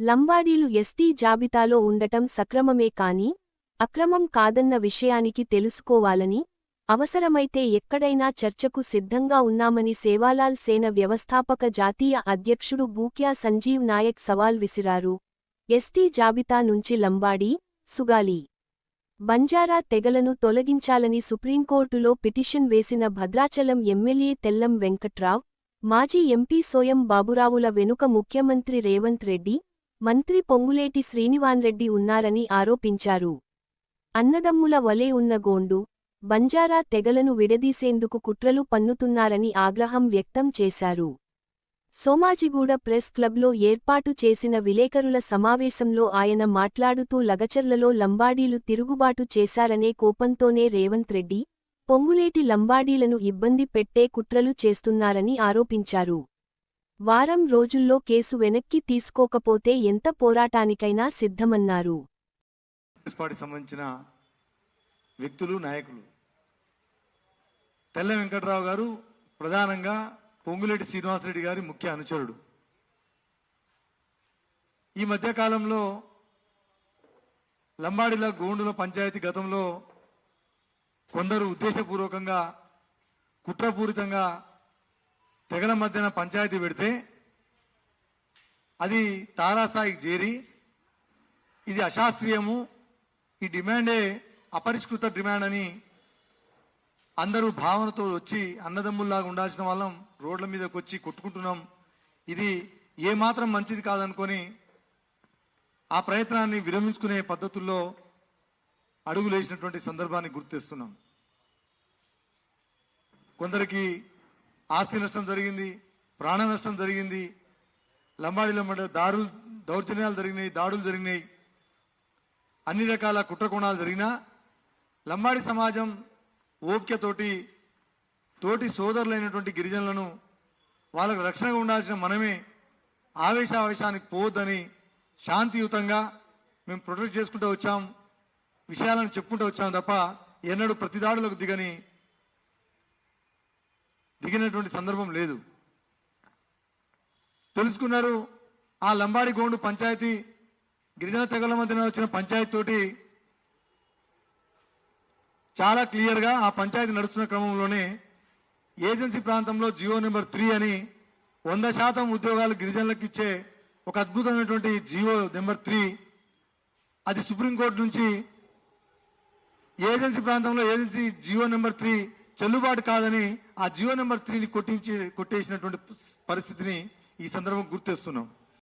లంబాడీలు ST జాబితాలో ఉండటం సక్రమమే కాని అక్రమం కాదన్న విషయానికి తెలుసుకోవాలని అవసరమైతే ఎక్కడైనా చర్చకు సిద్ధంగా ఉన్నామని సేవాలాల్ సేన వ్యవస్థాపక జాతీయ అధ్యక్షుడు బూక్యా సంజీవ్ నాయక్ సవాల్ విసిరారు. ఎస్టీ జాబితా నుంచి లంబాడీ సుగాలి. బంజారా తెగలను తొలగించాలని సుప్రీంకోర్టులో పిటిషన్ వేసిన భద్రాచలం ఎమ్మెల్యే తెల్లం వెంకట్రావ్ మాజీ ఎంపీ సోయం బాబురావుల వెనుక ముఖ్యమంత్రి రేవంత్ రెడ్డి మంత్రి పొంగులేటి శ్రీనివాన్రెడ్డి ఉన్నారని ఆరోపించారు. అన్నదమ్ముల వలె ఉన్న గోండు బంజారా తెగలను విడదీసేందుకు కుట్రలు పన్నుతున్నారని ఆగ్రహం వ్యక్తం చేశారు. సోమాజిగూడ ప్రెస్ క్లబ్లో ఏర్పాటు చేసిన విలేకరుల సమావేశంలో ఆయన మాట్లాడుతూ లగచర్లలో లంబాడీలు తిరుగుబాటు చేశారనే కోపంతోనే రేవంత్ రెడ్డి పొంగులేటి లంబాడీలను ఇబ్బంది పెట్టే కుట్రలు చేస్తున్నారని ఆరోపించారు. వారం రోజుల్లో కేసు వెనక్కి తీసుకోకపోతే ఎంత పోరాటానికైనా సిద్ధమన్నారు. సంబంధించిన వ్యక్తులు నాయకులు. తెల్ల వెంకటరావు గారు ప్రధానంగా పొంగులేటి శ్రీనివాసరెడ్డి గారి ముఖ్య అనుచరుడు. ఈ మధ్య కాలంలో లంబాడిల గోండుల పంచాయతీ గతంలో కొందరు ఉద్దేశపూర్వకంగా కుట్రపూరితంగా తెగల మధ్యన పంచాయతీ పెడితే అది తారాస్థాయికి చేరి ఇది అశాస్త్రీయము ఈ డిమాండే అపరిష్కృత డిమాండ్ అని అందరూ భావనతో వచ్చి అన్నదమ్ముల్లాగా ఉండాల్సిన వాళ్ళం రోడ్ల మీదకి వచ్చి కొట్టుకుంటున్నాం. ఇది ఏమాత్రం మంచిది కాదనుకొని ఆ ప్రయత్నాన్ని విరమించుకునే పద్ధతుల్లో అడుగులేసినటువంటి సందర్భాన్ని గుర్తిస్తున్నాం కొందరికి ఆస్తి నష్టం జరిగింది ప్రాణ నష్టం జరిగింది లంబాడిలో మధ్య దారులు దౌర్జన్యాలు జరిగినాయి దాడులు జరిగినాయి. అన్ని రకాల కుట్రకోణాలు జరిగినా లంబాడి సమాజం ఓపికతోటి తోటి సోదరులైనటువంటి గిరిజనులను వాళ్ళకు రక్షణగా ఉండాల్సిన మనమే ఆవేశావేశానికి పోవద్దని శాంతియుతంగా మేము ప్రొటెక్ట్ చేసుకుంటూ వచ్చాం విషయాలను చెప్పుకుంటూ వచ్చాం తప్ప ఎన్నడూ ప్రతిదాడులకు దిగని దిగినటువంటి సందర్భం లేదు. తెలుసుకున్నారు ఆ లంబాడి గోండు పంచాయతీ గిరిజన తెగల మధ్యన వచ్చిన పంచాయతీ తోటి చాలా క్లియర్గా ఆ పంచాయతీ నడుస్తున్న క్రమంలోనే ఏజెన్సీ ప్రాంతంలో జియో నెంబర్ త్రీ అని వంద శాతం ఉద్యోగాలు గిరిజనులకు ఇచ్చే ఒక అద్భుతమైనటువంటి జియో నెంబర్ త్రీ అది సుప్రీంకోర్టు నుంచి ఏజెన్సీ ప్రాంతంలో ఏజెన్సీ జియో నెంబర్ త్రీ చెల్లుబాటు కాదని ఆ జియో నెంబర్ త్రీని కొట్టించి కొట్టేసినటువంటి పరిస్థితిని ఈ సందర్భం గుర్తిస్తున్నాం